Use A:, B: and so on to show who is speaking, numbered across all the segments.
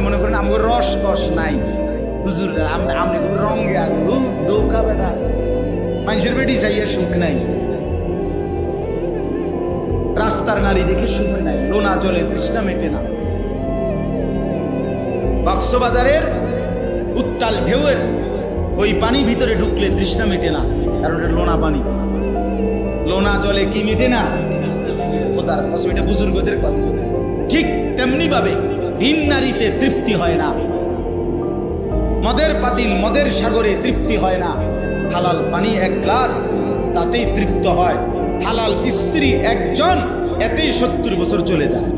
A: আপনি মনে করেন আমার রস কস নাই। হুজুর আপনি কোনো রঙে হু দৌকা বেটা মানুষের বেটি চাইয়া সুখ নাই। রাস্তার নারী দেখে সুখ নাই। লোনা জলে তৃষ্ণা মেটে না। কক্সবাজারের উত্তাল ঢেউয়ের ওই পানি ভিতরে ঢুকলে তৃষ্ণা মেটে না, কারণ এটা লোনা পানি। লোনা জলে কি মেটে না? কসম, এটা বুজুর্গদের কথা। ঠিক তেমনি ভাবে ভিন নারীতে তৃপ্তি হয় না। মদের পাতিল মদের সাগরে তৃপ্তি হয় না। হালাল পানি এক গ্লাস, তাতেই তৃপ্ত হয়। হালাল স্ত্রী একজন, এতেই সত্তর বছর চলে যায়।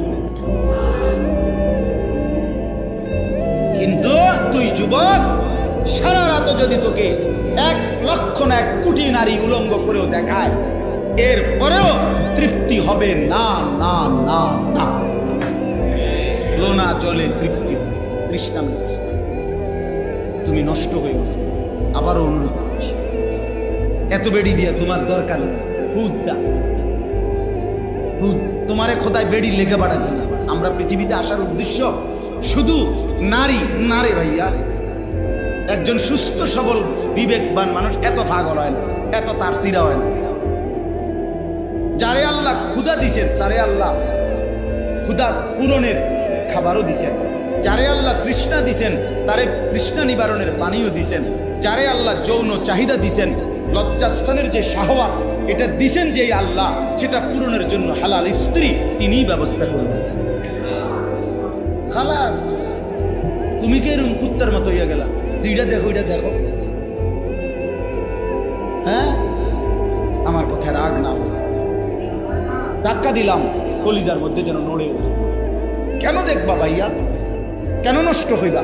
A: কিন্তু তুই যুবক, সারা রাত যদি তোকে এক লক্ষ না এক কোটি নারী উলঙ্গ করেও দেখায় এরপরেও তৃপ্তি হবে না না না না। জলে তৃপ্তি তৃষ্ণা তুমি নষ্ট হয়ে গেছো আবারও অনুরোধ করছি। এত বেড়ি দিয়ে তোমার দরকার নেই। হুদ দা। হুদ তোমারে খোদায় বেড়ি লেগে বাড়াতে না আমরা পৃথিবীতে আসার উদ্দেশ্য শুধু নারী। নারে ভাইয়া। একজন সুস্থ, সবল, বিবেকবান মানুষ এত পাগল হয় না। এত তার সিরা হয় না। যারে আল্লাহ ক্ষুদা দিছেন, তারে আল্লাহ ক্ষুদা পূরণের খাবারও দিছেন। যারে আল্লাহ তৃষ্ণা দিছেন, তারে তৃষ্ণা নিবারণের পানিও দিছেন। যারে আল্লাহ যৌন চাহিদা দিছেন, লজ্জাস্থানের যে শাহওয়াত, এটা দিছেন যে আল্লাহ, সেটা পূরণের জন্য হালাল স্ত্রী তিনিই ব্যবস্থা করে দিয়েছেন। খালাস, তুমি কে এরকম কুত্তার মতো হইয়া গেলা? দুইটা দেখো এটা দেখো। হ্যাঁ? আমার কথায় রাগ না। ধাক্কা দিলাম, কলিজার মধ্যে যেন নড়ে। কেন দেখবা ভাইয়া? কেন নষ্ট হইবা?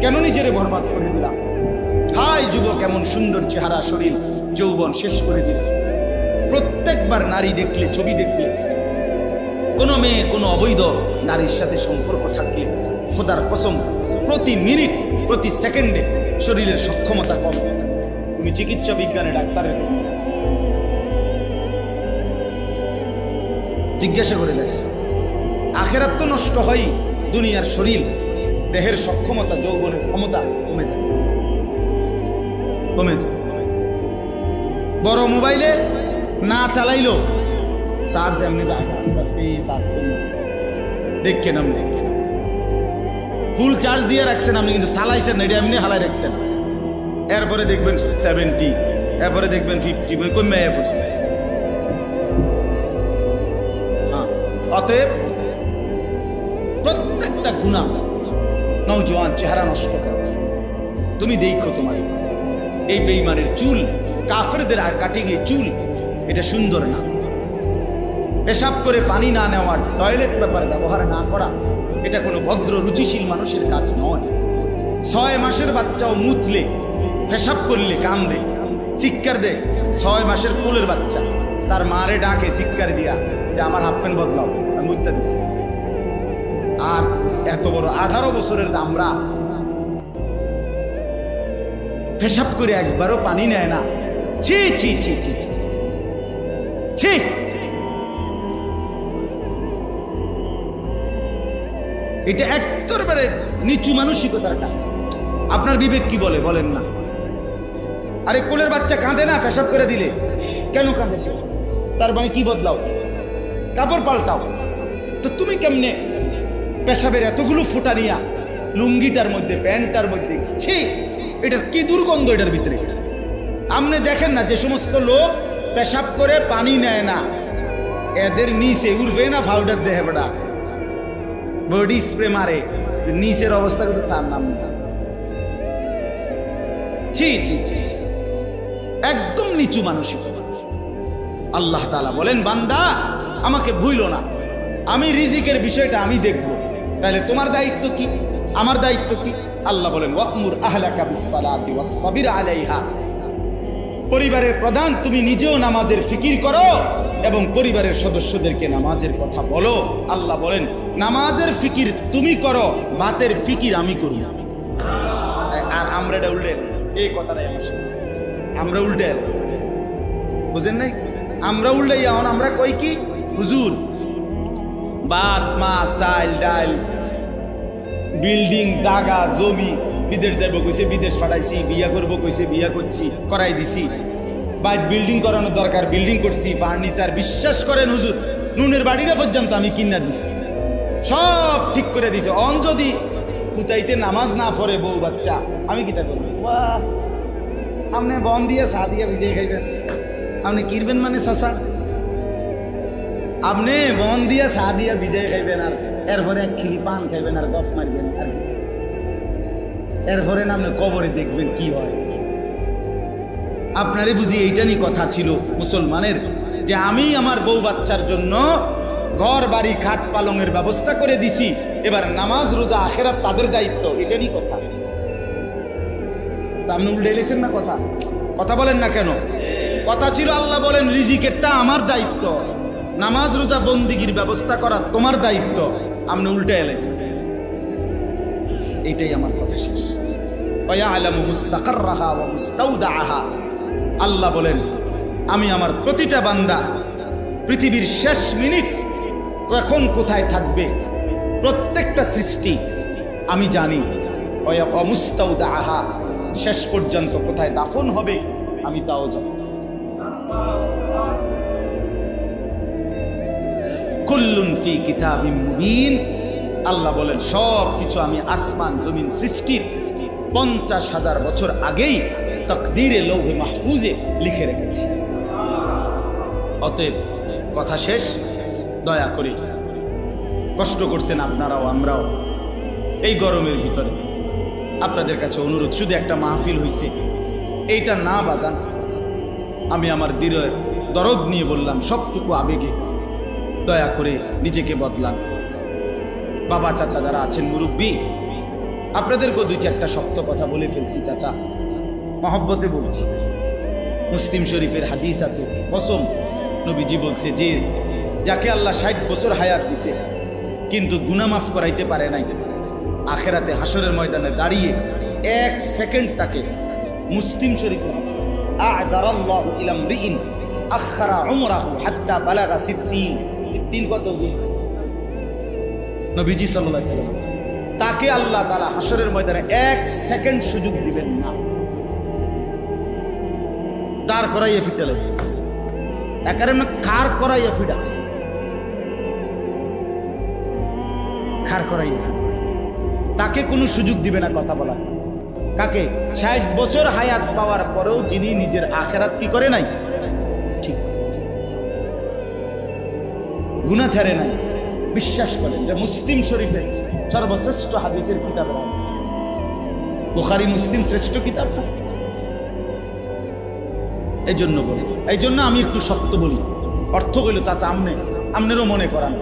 A: কেন নিজেরে বরবাদ করে দিলাম হাই যুবক, এমন সুন্দর চেহারা, শরীর, যৌবন শেষ করে দিল। প্রত্যেকবার নারী দেখলে, ছবি দেখলে। কোনো মেয়ে, কোনো অবৈধ নারীর সাথে সম্পর্ক থাকলে খোদার কসম, প্রতি মিনিট, প্রতি সেকেন্ডে শরীরের সক্ষমতা কম। তুমি চিকিৎসা বিজ্ঞানে ডাক্তারের জিজ্ঞাসা করে দেখে আখেরাত তো নষ্ট হয় দুনিয়ার শরীর দেহের সক্ষমতা যৌবনের ক্ষমতা কমে যায়। কমে যায়। বড় মোবাইলে না চালাইলো চার্জ এমনি আস্তে আস্তে চার্জ করল দেখছেন আপনি ফুল চার্জ দিয়ে রাখছেন আপনি কিন্তু চালাইছেন না এটা এমনি হালাই রাখছেন। এরপরে দেখবেন সেভেন্টি এরপরে দেখবেন ফিফটি কমে পড়ছে হ্যাঁ, অতএব প্রত্যেকটা গুণা। নৌজওয়ান চেহারা নষ্ট। তুমি দেখো তোমার এই বেইমানের চুল, কাফেরদের কাটিং এই চুল, এটা সুন্দর না। পেশাব করে পানি না নেওয়ার, টয়লেট পেপার ব্যবহার না করা, এটা কোনো ভদ্র, রুচিশীল মানুষের কাজ নয়। ছয় মাসের বাচ্চাও মুতলে, পেশাব করলে কান্দে চিৎকার দেয় ছয় মাসের কোলের বাচ্চা। তার মারে ডাকে, চিৎকার দিয়া, যে আমার হাফ প্যান্ট বদলাও, আমি মুততে দিছি। আর এত বড় আঠারো বছরের আমরা পেশাব করে একবারও পানি নেয় না। ছি ছি ছি ছি ছি ছি এটা একতরবারে নিচু মানসিকতার কাজ। আপনার বিবেক কি বলে, বলেন না। আরে কোলের বাচ্চা কাঁদে না পেশাব করে দিলে? কেন কাঁদে তার মানে কি বদলাও? কাপড় পাল্টাও। তো তুমি কেমনে পেশাবের এতগুলো ফোটা নিয়া লুঙ্গিটার মধ্যে, প্যান্টটার মধ্যে, ছি, এটার কি দুর্গন্ধ এটার ভিতরে? আপনি দেখেন না যে সমস্ত লোক পেশাব করে পানি নেয় না। এদের নিচে উঠবে না পাউডার দেহে বেড়া। বডি স্প্রে মারে। নিচের অবস্থা কিন্তু সার নাম ছি ছি ছি। একদম নিচু মানসিক আল্লাহ তালা বলেন, বান্দা, আমাকে ভুইল না। আমি রিজিকের বিষয়টা আমি দেখব। তাহলে তোমার দায়িত্ব কি? আমার দায়িত্ব কি? আল্লাহ বলেন ওয়াকমুর আহলাকা বিসসালাতি ওয়াসতাবির আলাইহা। পরিবারের প্রধান, তুমি নিজেও নামাজের ফিকির করো এবং পরিবারের সদস্যদেরকে নামাজের কথা বলো। আল্লাহ বলেন, নামাজের ফিকির তুমি করো বাতের ফিকির আমি করি আর আমরা এটা উল্টে এই কথাটাই আমার উল্টে বুঝেন নাই? আমরা উল্টে এখন আমরা কই কি? হুজুর ভাত মাছ চাল ডাল বিল্ডিং, জাগা, জমি, বিদেশ যাইব কইছে, বিদেশ পাঠাইছি বিয়া করব কইছে, বিয়া করছি, করাই দিছি। বাইক বিল্ডিং করানোর দরকার, বিল্ডিং করছি, ফার্নিচার, বিশ্বাস করেন হুজুর, নুনের বাড়িটা পর্যন্ত আমি কিনা দিছি। সব ঠিক করে দিছে। অন যদি কুতাইতে নামাজ না পড়ে বউ বাচ্চা, আমি কিতা করব? আপনি বন দিয়ে, চা দিয়ে ভিজিয়ে খাইবেন। আপনি কিরবেন মানে চাষা আপনি মন দিয়ে চা দিয়ে ভিজিয়ে খাইবেন আর এরপরে এক খিলি পান খাইবেন আর গপ মারবেন আর এরপরে না আপনি কবরে দেখবেন কি হয়। আপনারই বুঝি এইটারই কথা ছিল মুসলমানের যে আমি আমার বউ বাচ্চার জন্য ঘর বাড়ি খাট পালংয়ের ব্যবস্থা করে দিছি। এবার নামাজ, রোজা, আখেরাত তাদের দায়িত্ব এটারই কথা। তা আপনি উল্টে এলেছেন না কথা? কথা বলেন না কেন? কথা ছিল, আল্লাহ বলেন, রিজিকেরটা আমার দায়িত্ব। নামাজ, রোজা, বন্দিগির ব্যবস্থা করা তোমার দায়িত্ব। আপনি উল্টে এলেছেন এটাই আমার কথা শেষ। আল্লাহ বলেন, আমি আমার প্রতিটা বান্দা পৃথিবীর শেষ মিনিট কখন কোথায় থাকবে, প্রত্যেকটা সৃষ্টি আমি জানি। শেষ পর্যন্ত কোথায় দাফন হবে, আমি তাও জানি। কুল্লুন ফি কিতাবিম মুবিন। আল্লাহ বলেন, সব কিছু আমি আসমান জমিন সৃষ্টির পঞ্চাশ হাজার বছর আগেই তকদিরে লৌহে মাহফুজে লিখে রেখেছি। অতএব কথা শেষ, দয়া করে। কষ্ট করছেন আপনারাও, আমরাও। এই গরমের ভিতরে আপনাদের কাছে অনুরোধ, শুধু একটা মাহফিল হইছে। এইটা না বাজান, আমি আমার দৃঢ় দরদ নিয়ে বললাম, সবটুকু আবেগে। দয়া করে নিজেকে বদলান। বাবা, চাচা যারা আছেন, মুরব্বী, আপনাদেরকেও দুই চারটা শক্ত কথা বলে ফেলছি, চাচা। মহব্বতে বলছি। মুসলিম শরীফের হাদিস আছে, কসম। নবীজি বলছে যে, যাকে আল্লাহ ষাট বছর হায়াত দিছে, কিন্তু গুনামাফ করাইতে পারে নাই। আখেরাতে হাসরের ময়দানে দাঁড়িয়ে এক সেকেন্ড তাকে মুসলিম শরীফে আ'জারাল্লাহু ইলা মরিইন আখারা উমরাহু হাত্তা বালাগা সিদ্দিন। কত নবীজি ওয়াসাল্লাম তাকে আল্লাহ তাআলা হাসরের ময়দানে এক সেকেন্ড সুযোগ দিবেন না। দাঁড় করাইয়া ফিটালে একারে না খার করাইয়া ফিডা খার করাইয়া ফিডা তাকে কোনো সুযোগ দিবে না কথা বলা। কাকে? ষাট বছর হায়াত পাওয়ার পরেও যিনি নিজের আখেরাত কি করে নাই? গুণা ছাড়ে নাই বিশ্বাস করেন যে মুসলিম শরীফে সর্বশ্রেষ্ঠ হাদিসের কিতাব বুখারি, মুসলিম শ্রেষ্ঠ কিতাব এই জন্য বলি এই জন্য আমি একটু শক্ত বলি। অর্থ কইল চাচা, আমনে, আমনেরও মনে করান।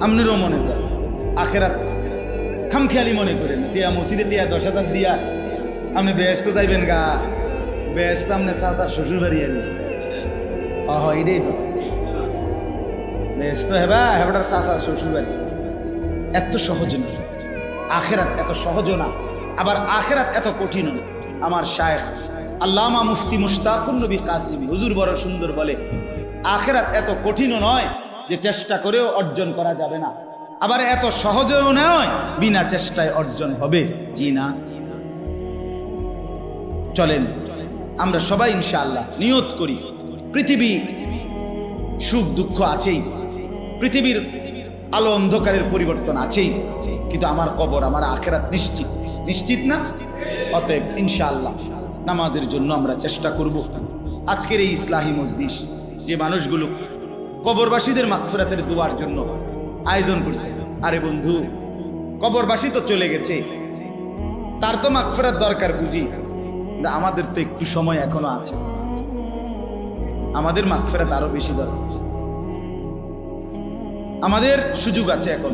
A: আমনেরও মনে করেন। আখেরাত, খামখেয়ালি মনে করেন। টিয়া মসজিদে টিয়া দশ হাজার দিয়া। আপনি ব্যস্ত যাইবেন গা। ব্যস্ত আপনি চাচার শ্বশুর বাড়ি আনি এটাই তো। ব্যস্ত হেবা, হেবাটার চাচা শ্বশুর বাড়ি এত সহজ না। আখেরাত এত সহজ না। আবার আখেরাত এত কঠিন আমার শায়েখ আল্লামা মুফতি মুশতাকুন নবী কাসিমি, হুজুর বড় সুন্দর বলে, আখেরাত এত কঠিনও নয় যে চেষ্টা করেও অর্জন করা যাবে না। আবার এত সহজেও নয়, বিনা চেষ্টায় অর্জন হবে জি না। চলেন, আমরা সবাই ইনশাআল্লাহ নিয়ত করি। পৃথিবী সুখ দুঃখ আছেই। পৃথিবীর আলো অন্ধকারের পরিবর্তন আছেই। কিন্তু আমার কবর, আমার আখেরাত নিশ্চিত। নিশ্চিত না? অতএব ইনশাআল্লাহ নামাজের জন্য আমরা চেষ্টা করব। আজকের এই ইসলাহী মজলিস যে মানুষগুলো কবরবাসীদের মাগফিরাতের দোয়ার জন্য আয়োজন করছে। আরে বন্ধু, কবরবাসী তো চলে গেছে। তার তো মাগফিরাত দরকার বুঝি। আমাদের তো একটু সময় এখনও আছে। আমাদের মাগফিরাত আরও বেশি দরকার। আমাদের সুযোগ আছে এখন।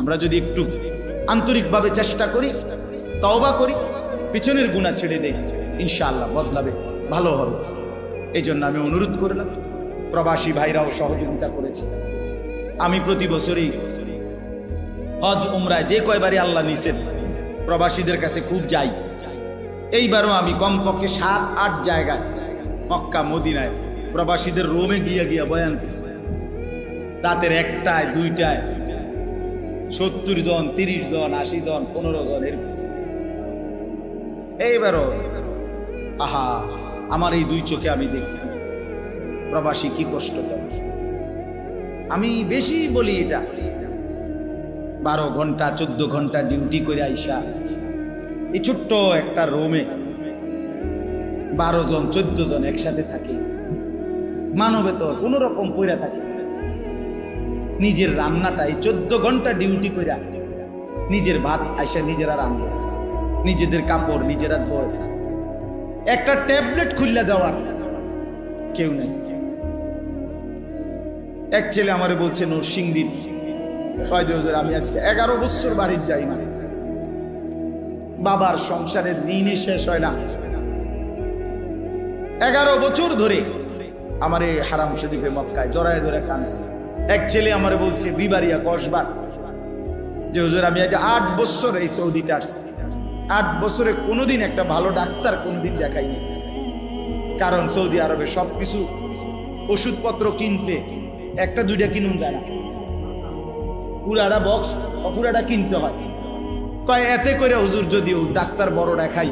A: আমরা যদি একটু আন্তরিকভাবে চেষ্টা করি, তওবা করি, পিছনের গুণা ছেড়ে দেই, ইনশাআল্লাহ বদলাবে, ভালো হবে। এই জন্য আমি অনুরোধ করলাম, প্রবাসী ভাইরাও সহযোগিতা করেছে। আমি প্রতি বছরই হজ উমরায় যে কয়বারই আল্লাহ নিছেন প্রবাসীদের কাছে খুব যাই। এইবারও আমি কমপক্ষে সাত, আট জায়গায় মক্কা, মদিনায় প্রবাসীদের রোমে গিয়া গিয়া বয়ান করছি। রাতের একটায়, দুইটায়। সত্তর জন, তিরিশ জন, আশি জন, পনেরো জন এরকম এইবারও, আহা, আমার এই দুই চোখে আমি দেখছি। প্রবাসী কি কষ্ট করে। আমি বেশি বলি এটা। বারো ঘণ্টা, চোদ্দ ঘণ্টা ডিউটি করে আইসা, এই ছোট্ট একটা রুমে বারো জন, চোদ্দ জন একসাথে থাকে। মানবে তো কোনো রকম পইরা থাকে। নিজের রান্নাটা এই চোদ্দ ঘণ্টা ডিউটি কইরা নিজের ভাত আইসা নিজেরা রান্না। নিজেদের কাপড় নিজেরা ধোয়। একটা ট্যাবলেট খুললে দেওয়ার কেউ নেই। এক ছেলে আমারে বলছে নরসিংদীপ আমি আজকে এগারো বছর বাড়ির যাই না। বাবার সংসারের দিনই শেষ হয় না। এগারো বছর ধরে আমার এই হারাম শরীফে মক্কায় জড়ায় ধরে কানছে এক ছেলে আমারে বলছে, বিবারিয়া কসবার যে, হুজুর, আমি আজ আট বছর এই সৌদিতে আসছি আট বছরে কোনোদিন একটা ভালো ডাক্তার কোনোদিন দেখাইনি। কারণ সৌদি আরবে সবকিছু ওষুধপত্র কিনতে একটা, দুইটা কিনুন যায় না। পুরাটা বক্স পুরাটা কিনতে হয়। কয়, এতে করে হুজুর, যদিও ডাক্তার বড় দেখাই,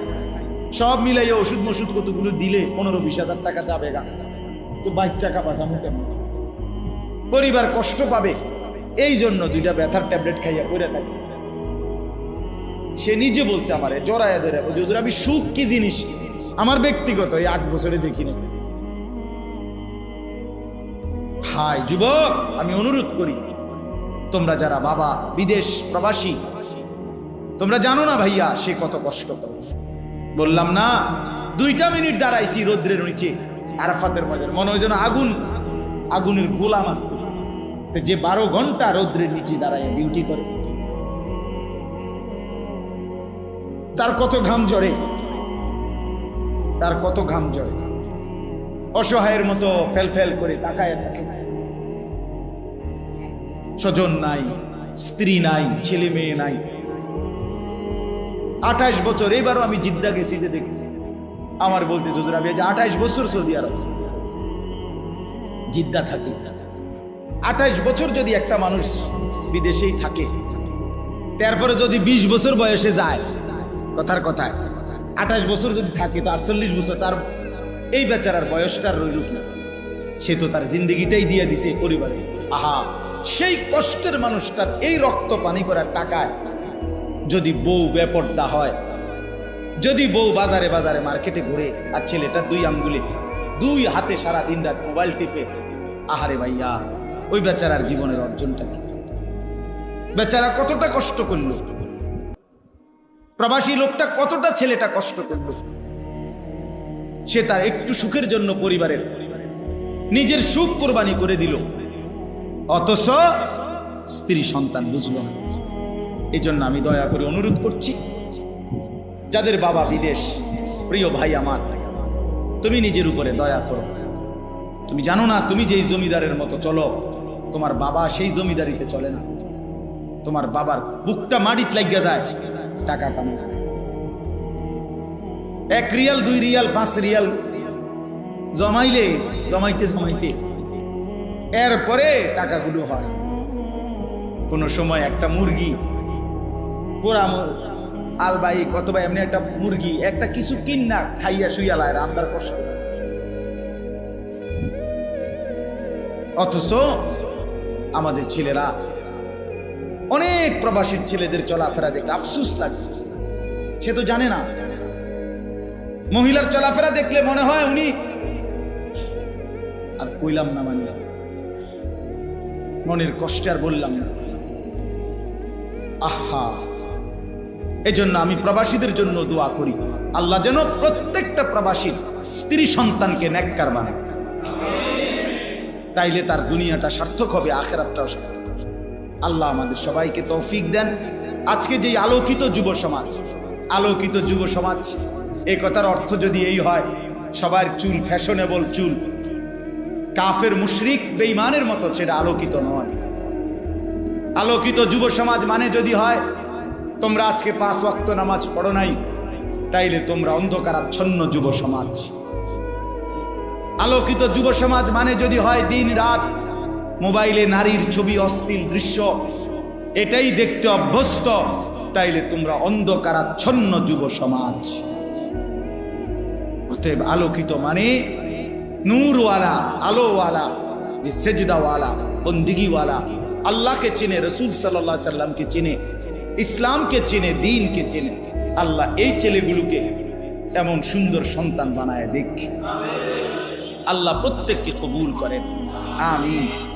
A: সব মিলাইয়া ওষুধ মষুধ কতগুলো দিলে পনেরো, বিশ হাজার টাকা যাবে গা। তো বাইশ টাকা পাঠানো কেমন? পরিবার কষ্ট পাবে। এই জন্য দুইটা ব্যথার ট্যাবলেট খাইয়া করে থাকে। সে নিজে বলছে আমারে, জড়াইয়া ধরে আমি সুখ কি জিনিস? আমার ব্যক্তিগত, এই আট বছরে দেখিনি। হাই যুবক, আমি অনুরোধ করি, তোমরা যারা বাবা, বিদেশ, প্রবাসী, তোমরা জানো না ভাইয়া, সে কত কষ্ট। করে বললাম, না, দুইটা মিনিট দাঁড়াইছি রৌদ্রের নিচে, আরাফাতের বাজার। মনে হয় যেন আগুন, আগুনের গোলাম আনতে। যে বারো ঘণ্টা রৌদ্রের নিচে দাঁড়ায় ডিউটি করে। তার কত ঘাম ঝরে? তার কত ঘাম ঝরে? অসহায়ের মতো ফেল ফেল করে তাকায় থাকে। স্বজন নাই, স্ত্রী নাই, ছেলে মেয়ে নাই। আঠাশ বছর, এবারও আমি জিদ্দা গেছি যে দেখছি। আমার বলতে হুজুর, আমি আঠাশ বছর সৌদি আরব। জিদ্দা থাকি। আঠাশ বছর যদি একটা মানুষ বিদেশেই থাকে, তারপরে যদি বিশ বছর বয়সে যায়, কথার কথায়, আঠাশ বছর যদি থাকে তো আটচল্লিশ বছর, তার এই বেচারার বয়সটার রইল না সে তো তার জিন্দগিটাই দিয়ে দিছে পরিবারে। আহা, সেই কষ্টের মানুষটার এই রক্ত পানি করার টাকায় যদি বউ বেপর্দা হয়, যদি বউ বাজারে বাজারে মার্কেটে ঘুরে আর ছেলেটা দুই আঙ্গুলে, দুই হাতে সারা দিন রাত মোবাইল টিপে, আহারে ভাইয়া ওই বেচারার জীবনের অর্জনটা কি? বেচারা কতটা কষ্ট করল? প্রবাসী লোকটা কতটা ছেলেটা কষ্ট করল? সে তার একটু সুখের জন্য পরিবারের নিজের সুখ কোরবানি করে দিল। অথচ স্ত্রী সন্তান বুঝল না। এই জন্য আমি দয়া করে অনুরোধ করছি, যাদের বাবা বিদেশ, প্রিয় ভাই আমার, তুমি নিজের উপরে দয়া করো। তুমি জানো না, তুমি যেই জমিদারের মতো, চলো। তোমার বাবা সেই জমিদারিতে চলে না। তোমার বাবার বুকটা মাটিত লাগিয়া যায়, টাকা কামায় এক রিয়াল, দুই রিয়াল, পাঁচ রিয়াল জমাইলে, জমাইতে জমাইতে এরপরে টাকাগুলো হয়। কোনো সময় একটা মুরগি, পোড়া মু- আলবাই কত বা এমনি একটা মুরগি, একটা কিছু কিন না খাইয়া শুইয়া লায় রান্দার কষ্ট। অথচ আমাদের ছেলেরা। অনেক প্রবাসীর ছেলেদের চলাফেরা দেখলে আফসুস লাগে। সে তো জানে না। মহিলার চলাফেরা দেখলে মনে হয় উনি আর কইলাম না মানে। মনের কষ্টে আর বললাম না। আহা! এজন্য আমি প্রবাসীদের জন্য দোয়া করি। আল্লাহ যেন প্রত্যেকটা প্রবাসীর স্ত্রী সন্তানকে নেককার বানায়। তাইলে তার দুনিয়াটা সার্থক হবে, আখেরাতটাও সার্থক। আল্লাহ আমাদের সবাইকে তৌফিক দেন। আজকে যেই আলোকিত যুব সমাজ, আলোকিত যুব সমাজ এই কথার অর্থ যদি এই হয়, সবার চুল ফ্যাশনেবল চুল। কাফের মুশরিক বেঈমানের মতো সেটা আলোকিত নয়। আলোকিত যুব সমাজ মানে যদি হয়, তোমরা আজকে পাঁচ ওয়াক্ত নামাজ পড়ো নাই, তাইলে তোমরা অন্ধকারাচ্ছন্ন যুব সমাজ। আলোকিত যুব সমাজ মানে যদি হয় দিন রাত, মোবাইলে নারীর ছবি অশ্লীল দৃশ্য। এটাই দেখতে অভ্যস্ত, তাইলে তোমরা অন্ধকারাচ্ছন্ন যুব সমাজ। অতএব আলোকিত মানে নূরওয়ালা, আলোওয়ালা, যে সেজদাওয়ালা, বন্দিগিওয়ালা, আল্লাহকে চিনে, রসুল সাল্লাহ সাল্লামকে চিনে, ইসলামকে চিনে, দিনকে চিনে। আল্লাহ এই ছেলেগুলোকে এমন সুন্দর সন্তান বানায় দেখ। আল্লাহ প্রত্যেককে কবুল করেন। আমিন।